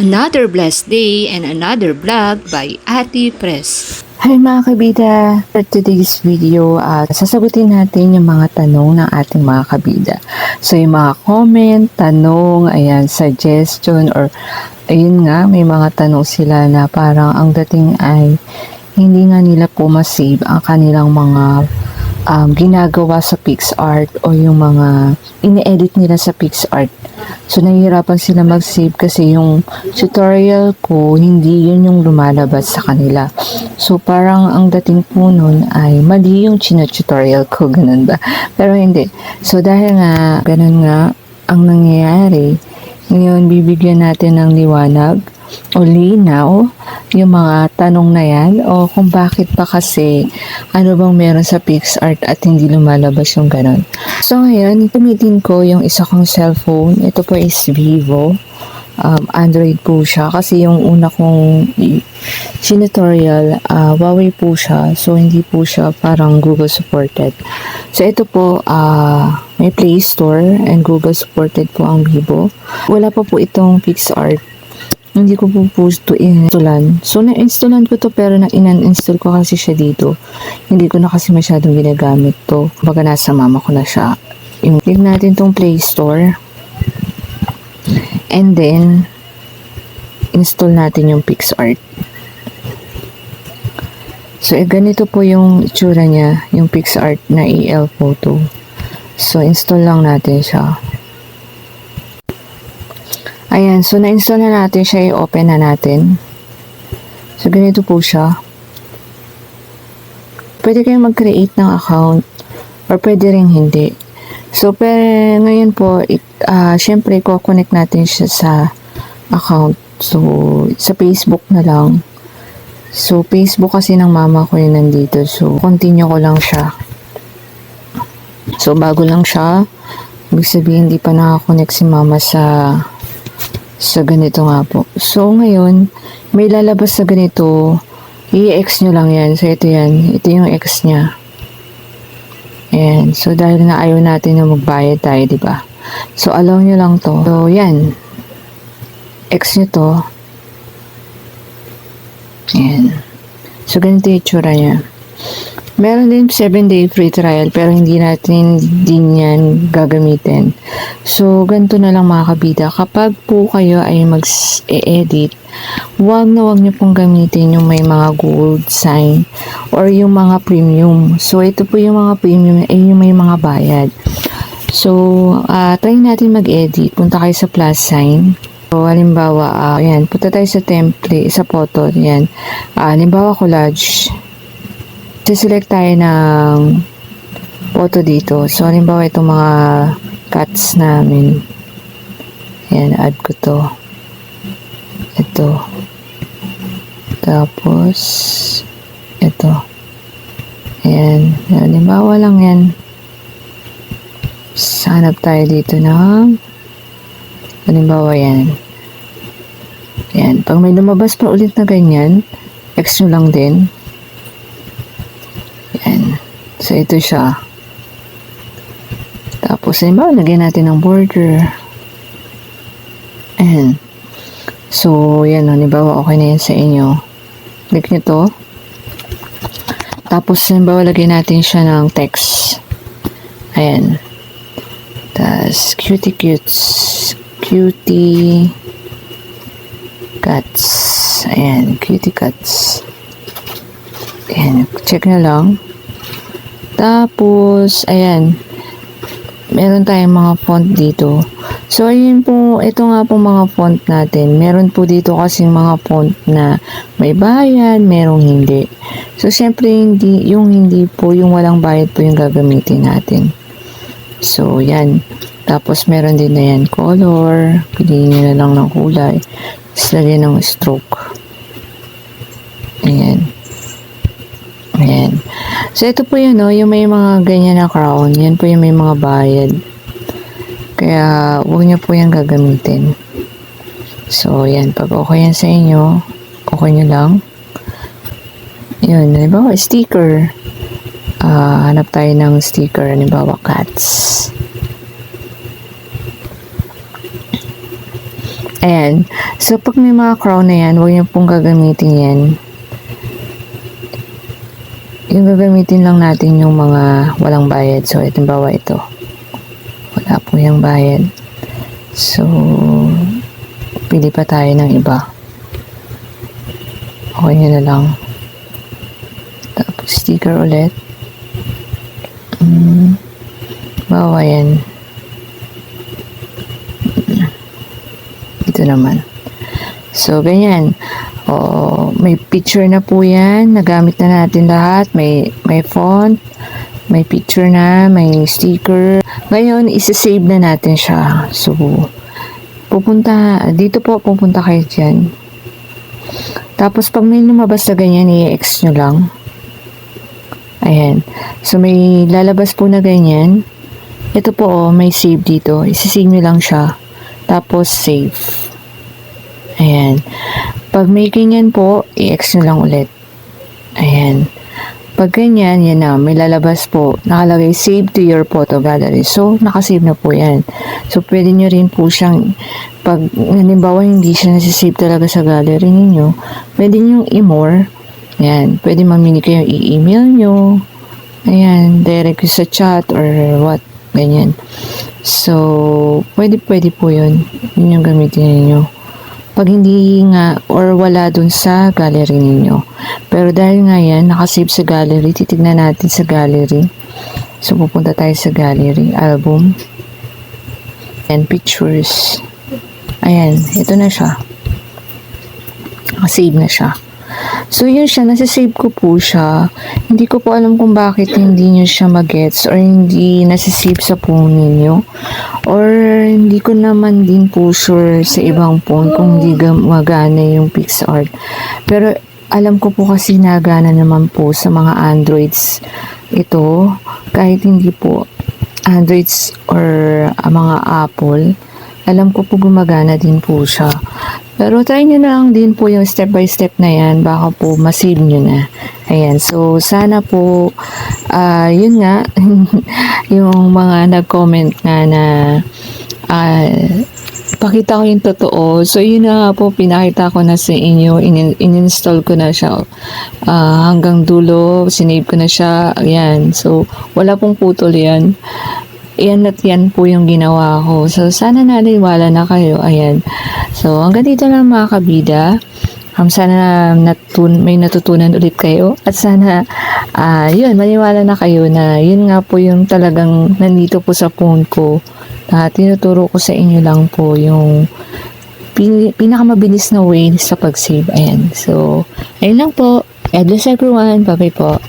Another blessed day and another vlog by Ate Press. Hi mga kabida! For today's video, at sasagutin natin yung mga tanong ng ating mga kabida. So yung mga comment, tanong, ayan, suggestion, or ayun nga, may mga tanong sila na parang ang dating ay hindi nga nila po masave ang kanilang mga um, ginagawa sa PixArt o yung mga ini-edit nila sa PixArt. So, nahihirapan sila mag-save kasi yung tutorial ko, hindi yun yung lumalabas sa kanila. So, parang ang dating po nun ay mali yung chino-tutorial ko, ganun ba? Pero hindi. So, dahil nga, ganun nga ang nangyayari, ngayon bibigyan natin ng liwanag o linaw yung mga tanong na yan o kung bakit pa kasi ano bang meron sa PixArt at hindi lumalabas yung ganun. So ngayon, gamitin ko yung isa kong cellphone. Ito po is Vivo. Um, Android po siya kasi yung una kong tutorial uh, Huawei po siya. So hindi po siya parang Google supported. So ito po, uh, may Play Store and Google supported po ang Vivo. Wala pa po itong PixArt hindi ko po po ito installan. So, na-installan ko to pero na-inan-install ko kasi siya dito. Hindi ko na kasi masyadong ginagamit to. Baga nasa mama ko na siya. Click natin tong Play Store. And then, install natin yung PixArt. So, eh, ganito po yung itsura niya, yung PixArt na EL photo. So, install lang natin siya. Ayan, so na-install na natin siya, i-open na natin. So, ganito po siya. Pwede kayong mag-create ng account or pwede rin hindi. So, pero ngayon po, it, ah, syempre, ko-connect natin siya sa account. So, sa Facebook na lang. So, Facebook kasi ng mama ko yun nandito. So, continue ko lang siya. So, bago lang siya. Ibig sabihin, hindi pa nakakonect si mama sa sa ganito nga po. So, ngayon, may lalabas sa ganito, i-X nyo lang yan. So, ito yan. Ito yung X niya. Ayan. So, dahil nga ayaw natin na magbayad tayo, di ba? So, allow nyo lang to. So, yan. X nyo to. Ayan. So, ganito yung itsura niya. Meron din 7 day free trial pero hindi natin din yan gagamitin. So, ganito na lang mga kabida. Kapag po kayo ay mag-edit, wag na wag nyo pong gamitin yung may mga gold sign or yung mga premium. So, ito po yung mga premium ay yung may mga bayad. So, uh, try natin mag-edit. Punta kayo sa plus sign. So, halimbawa, uh, ayan, punta tayo sa template, sa photo, ayan. Uh, halimbawa, collage select tayo ng photo dito. So, halimbawa itong mga cuts namin. Ayan, add ko to. Ito. Tapos, ito. Ayan. Halimbawa lang yan. Hanap tayo dito ng halimbawa yan. Ayan. Pag may lumabas pa ulit na ganyan, X nyo lang din. So, ito siya. Tapos, halimbawa, lagyan natin ng border. Ayan. So, yan, halimbawa, okay na yan sa inyo. Click nyo to. Tapos, halimbawa, lagyan natin siya ng text. Ayan. Tapos, cutie cutes. Cutie cuts. Ayan, cutie cuts. Ayan, check na lang. Tapos, ayan, meron tayong mga font dito. So, ayun po, ito nga po mga font natin. Meron po dito kasi mga font na may bayad, merong hindi. So, syempre, hindi, yung hindi po, yung walang bayad po yung gagamitin natin. So, yan. Tapos, meron din na yan, color. Piliin na lang ng kulay. Tapos, ng stroke. Ayan. So, ito po yun, no? Yung may mga ganyan na crown. Yan po yung may mga bayad. Kaya, huwag niyo po yan gagamitin. So, yan. Pag okay yan sa inyo, okay nyo lang. Yun. Halimbawa, sticker. Ah, hanap tayo ng sticker. Halimbawa, cats. Ayan. So, pag may mga crown na yan, huwag niyo pong gagamitin yan. Yung gagamitin lang natin yung mga walang bayad. So, ito bawa ito. Wala po yung bayad. So, pili pa tayo ng iba. Okay nyo na lang. Tapos, sticker ulit. Mm, bawa yan. Ito naman. So, ganyan. O, may picture na po yan. Nagamit na natin lahat. May, may font, may picture na, may sticker. Ngayon, isa-save na natin siya. So, pupunta, dito po, pupunta kayo dyan. Tapos, pag may lumabas na ganyan, i-X nyo lang. Ayan. So, may lalabas po na ganyan. Ito po, oh, may save dito. Isisave nyo lang siya. Tapos, save. Ayan. Pag may ganyan po, i-X nyo lang ulit. Ayan. Pag ganyan, yan na, may lalabas po. Nakalagay, save to your photo gallery. So, nakasave na po yan. So, pwede nyo rin po siyang, pag, halimbawa, hindi siya nasisave talaga sa gallery ninyo, pwede nyo i-more. Ayan. Pwede mamili kayo i-email nyo. Ayan. Direct sa chat or what. Ganyan. So, pwede pwede po yun. Yun yung gamitin ninyo. Pag hindi nga or wala dun sa gallery ninyo. Pero dahil nga yan, nakasave sa gallery, titignan natin sa gallery. So, pupunta tayo sa gallery, album, and pictures. Ayan, ito na siya. Nakasave na siya. So, yun siya. Nasasave ko po siya. Hindi ko po alam kung bakit hindi nyo siya magets or hindi nasasave sa phone ninyo. Or hindi ko naman din po sure sa ibang phone kung hindi gumagana yung PixArt. Pero alam ko po kasi nagana naman po sa mga Androids ito. Kahit hindi po Androids or ah, mga Apple alam ko po gumagana din po siya. Pero try nyo na lang din po yung step by step na yan. Baka po masave nyo na. Ayan. So, sana po, ah yun nga, yung mga nag-comment nga na ah pakita ko yung totoo. So, yun na nga po, pinakita ko na sa inyo. In- in-install ko na siya ah, hanggang dulo. Sinave ko na siya. Ayan. So, wala pong putol yan yan at yan po yung ginawa ko. So, sana naniwala na kayo. Ayan. So, hanggang dito lang mga kabida. Um, sana natun may natutunan ulit kayo. At sana, ah yun, maniwala na kayo na yun nga po yung talagang nandito po sa phone ko. Na tinuturo ko sa inyo lang po yung pin- pinakamabilis na way sa pag-save. Ayan. So, ayun lang po. God bless everyone. Bye-bye po.